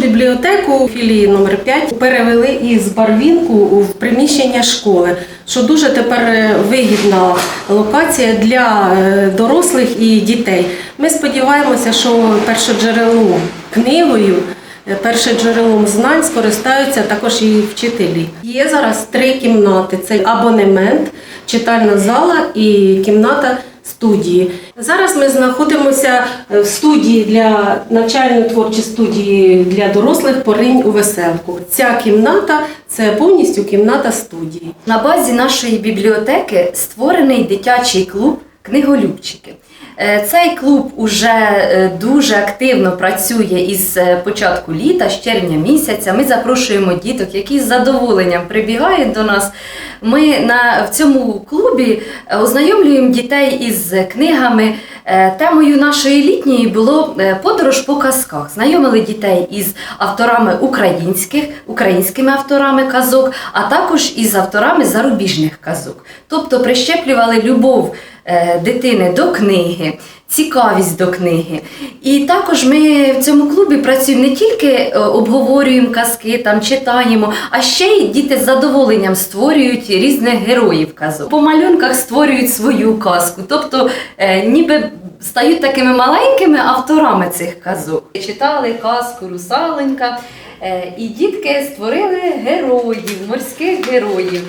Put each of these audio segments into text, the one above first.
Бібліотеку філії номер 5 перевели із Барвінку в приміщення школи, що дуже тепер е, вигідна локація для е, дорослих і дітей. Ми сподіваємося, що першоджерелом книгою. е, Першоджерелом знань скористаються також і вчителі. Є зараз три кімнати: це абонемент, читальна зала і кімната студії. Зараз ми знаходимося е, в студії для навчально творчої студії для дорослих поринь у веселку. Ця кімната це повністю кімната студії. На базі нашої бібліотеки створений дитячий клуб Книголюбчики. Е, Цей клуб уже е, дуже активно працює із початку літа, з червня місяця. Ми запрошуємо діток, які з задоволенням прибігають до нас. Ми на, в цьому клубі е, ознайомлюємо дітей із книгами. Е, Темою нашої літньої було е, подорож по казках. Знайомили дітей із авторами українських, українськими авторами казок, а також із авторами зарубіжних казок. Тобто прищеплювали любов дитини до книги, цікавість до книги. І також ми в цьому клубі працюємо не тільки е, обговорюємо казки, там читаємо, а ще й діти з задоволенням створюють різних героїв казок. По малюнках створюють свою казку, тобто е, ніби стають такими маленькими авторами цих казок. Читали казку Русаленька, е, і дітки створили героїв, морських героїв.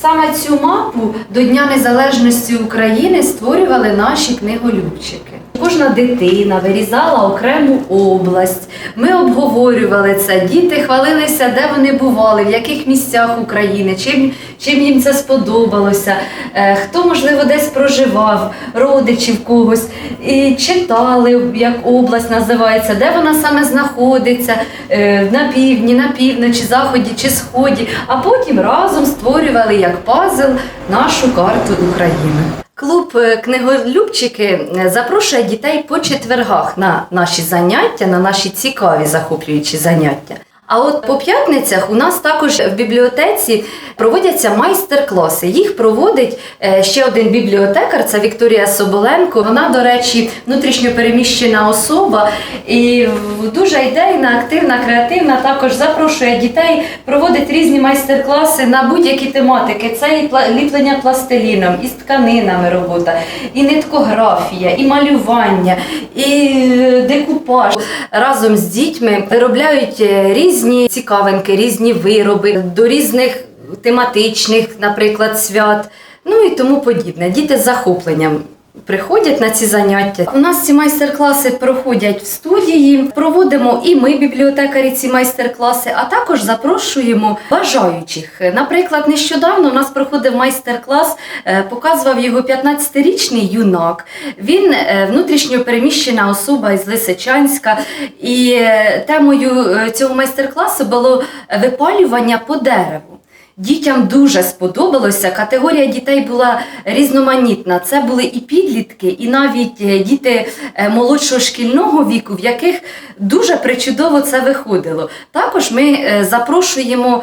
Саме цю мапу до Дня Незалежності України створювали наші книголюбчики. Кожна дитина вирізала окрему область. Ми обговорювали це. Діти хвалилися, де вони бували, в яких місцях України, чим, чим їм це сподобалося, е, хто, можливо, десь проживав, родичів когось. І читали, як область називається, де вона саме знаходиться, е, на півдні, на півночі, заході чи сході. А потім разом створювали як пазл нашу карту України. Клуб е, книголюбчики е, запрошує дітей по четвергах на наші заняття, на наші цікаві захоплюючі заняття. А от по п'ятницях у нас також в бібліотеці проводяться майстер-класи. Їх проводить е, ще один бібліотекар, це Вікторія Соболенко. Вона, до речі, внутрішньо переміщена особа і дуже ідейна, активна, креативна. Також запрошує дітей, проводить різні майстер-класи на будь-які тематики. Це і ліплення пластиліном, і з тканинами робота, і ниткографія, і малювання, і е, декупаж. Разом з дітьми виробляють е, різні цікавинки, різні вироби до різних тематичних, наприклад, свят, ну і тому подібне. Діти з захопленням. Приходять на ці заняття. У нас ці майстер-класи проходять в студії. Проводимо і ми, бібліотекарі, ці майстер-класи, а також запрошуємо бажаючих. Наприклад, нещодавно у нас проходив майстер-клас, е, показував його 15-річний юнак. Він е, внутрішньо переміщена особа із Лисичанська. І е, темою цього майстер-класу було випалювання по дереву. Дітям дуже сподобалося. Категорія дітей була різноманітна. Це були і підлітки, і навіть е, діти е, молодшого шкільного віку, в яких дуже причудово це виходило. Також ми е, запрошуємо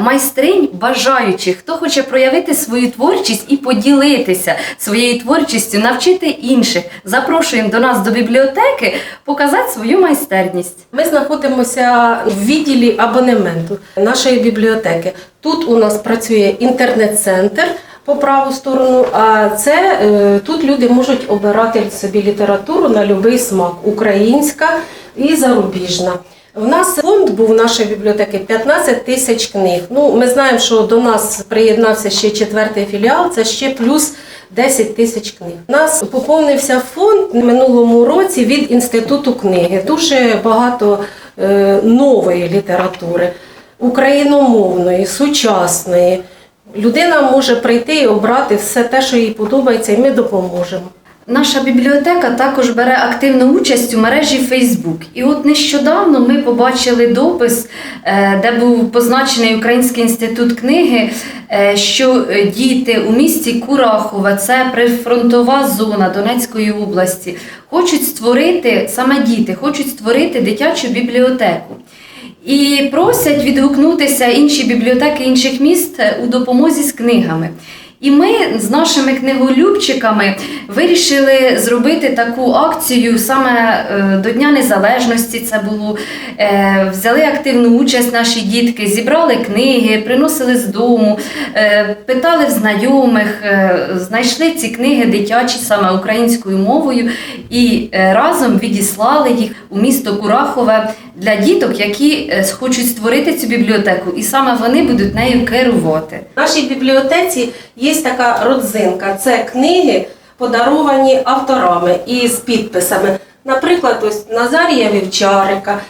майстринь бажаючих, хто хоче проявити свою творчість і поділитися своєю творчістю, навчити інших. Запрошуємо до нас до бібліотеки показати свою майстерність. Ми знаходимося в відділі абонементу нашої бібліотеки. Тут у нас працює інтернет-центр по праву сторону, а це е, тут люди можуть обирати собі літературу на будь-який смак українська і зарубіжна. В нас фонд був нашої бібліотеки 15 тисяч книг. Ну, ми знаємо, що до нас приєднався ще четвертий філіал, це ще плюс 10 тисяч книг. У нас поповнився фонд минулому році від інституту книги. Дуже багато е, нової літератури, україномовної, сучасної. Людина може прийти і обрати все те, що їй подобається, і ми допоможемо. Наша бібліотека також бере активну участь у мережі Facebook. І от нещодавно ми побачили допис, е, де був позначений Український інститут книги, е, що е, діти у місті Курахове, це прифронтова зона Донецької області, хочуть створити саме діти, хочуть створити дитячу бібліотеку. І просять відгукнутися інші бібліотеки інших міст е, у допомозі з книгами. І ми з нашими книголюбчиками вирішили зробити таку акцію саме е, до Дня Незалежності. Це було Е, взяли активну участь наші дітки, зібрали книги, приносили з дому, питали в знайомих, знайшли ці книги дитячі саме українською мовою і е, разом відіслали їх у місто Курахове для діток, які е, хочуть створити цю бібліотеку, і саме вони будуть нею керувати. В нашій бібліотеці є така родзинка: це книги, подаровані авторами і з підписами. Наприклад, ось Назарія Вівчарика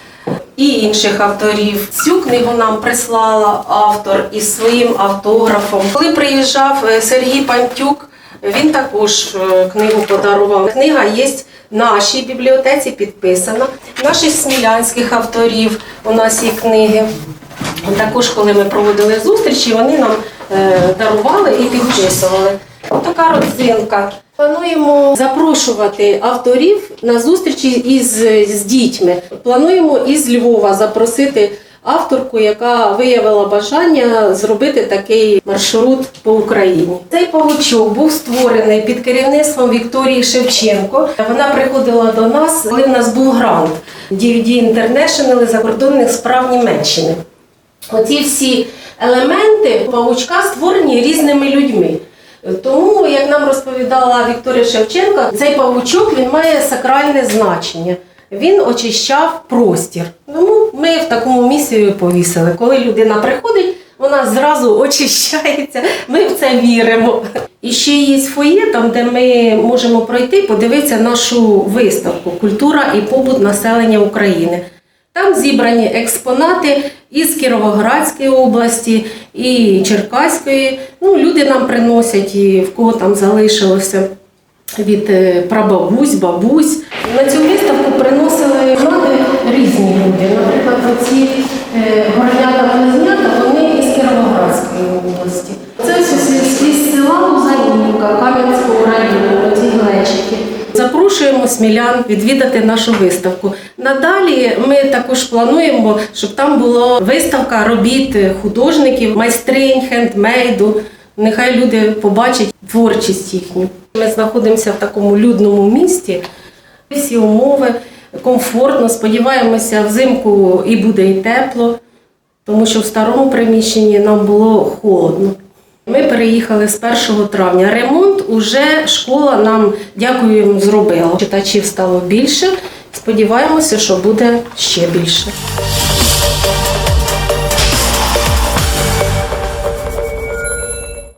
і інших авторів. Цю книгу нам прислала автор із своїм автографом. Коли приїжджав е, Сергій Пантюк, він також е, книгу подарував. Книга є в нашій бібліотеці, підписана. Наших смілянських авторів у нас є книги. Також, коли ми проводили зустрічі, вони нам е, дарували і підписували. Така родзинка. Плануємо запрошувати авторів на зустрічі із з дітьми. Плануємо із Львова запросити авторку, яка виявила бажання зробити такий маршрут по Україні. Цей павучок був створений під керівництвом Вікторії Шевченко. Вона приходила до нас, коли в нас був грант DVD International закордонних справ Німеччини. Оці всі елементи павучка створені різними людьми. Тому, як нам розповідала Вікторія Шевченко, цей павучок він має сакральне значення. Він очищав простір. Тому ми в такому місію повісили. Коли людина приходить, вона зразу очищається. Ми в це віримо. І ще є фоє, там, де ми можемо пройти, подивитися нашу виставку Культура і побут населення України. Там зібрані експонати із Кіровоградської області і Черкаської. Ну, люди нам приносять, і в кого там залишилося від е, прабабусь, бабусь. На цю виставку приносили ради різні люди. Наприклад, оці е, горнята близнята, вони із Кіровоградської області. Це ось села Лузанівка, Кам'янського району, ці глечики. Запрошуємо смілян відвідати нашу виставку. Надалі ми також плануємо, щоб там була виставка робіт художників, майстринь, хендмейду. Нехай люди побачать творчість їхню. Ми знаходимося в такому людному місті. Всі умови комфортно. Сподіваємося, взимку і буде і тепло, тому що в старому приміщенні нам було холодно. Ми переїхали з 1 травня. Ремонт уже школа нам дякуємо зробила. Читачів стало більше. Сподіваємося, що буде ще більше.